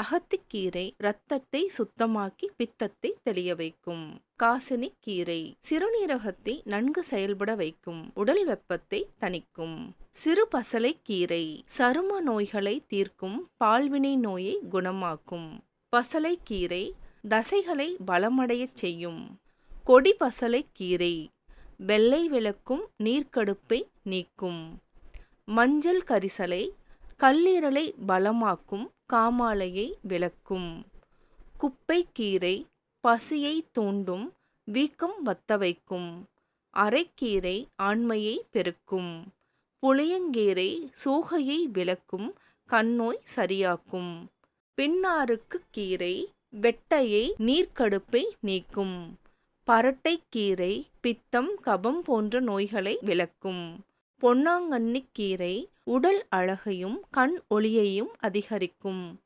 அகத்திக்கீரை இரத்தத்தை சுத்தமாக்கி பித்தத்தை தெளிய வைக்கும். காசினி கீரை சிறுநீரகத்தை நன்கு செயல்பட வைக்கும். உடல் வெப்பத்தை தணிக்கும். சிறு பசலை கீரை சரும நோய்களை தீர்க்கும். பால்வினை நோயை குணமாக்கும். பசலை கீரை தசைகளை பலமடையச் செய்யும். கொடி பசலை கீரை வெள்ளை விளக்கும் நீர்க்கடுப்பை நீக்கும். மஞ்சள் கரிசலை கல்லீரலை பலமாக்கும். காமாலையை விளக்கும். குப்பைக்கீரை பசியை தூண்டும் வீக்கம் வத்த வைக்கும் அரைக்கீரை ஆண்மையை பெருக்கும். புளியங்கீரை சோகையை விளக்கும் கண்ணோய் சரியாக்கும். பின்னாருக்கு கீரை வெட்டையை நீர்க்கடுப்பை நீக்கும். பரட்டைக்கீரை பித்தம் கபம் போன்ற நோய்களை விளக்கும். பொன்னாங்கண்ணிக் கீரை உடல் அழகையும் கண் ஒளியையும் அதிகரிக்கும்.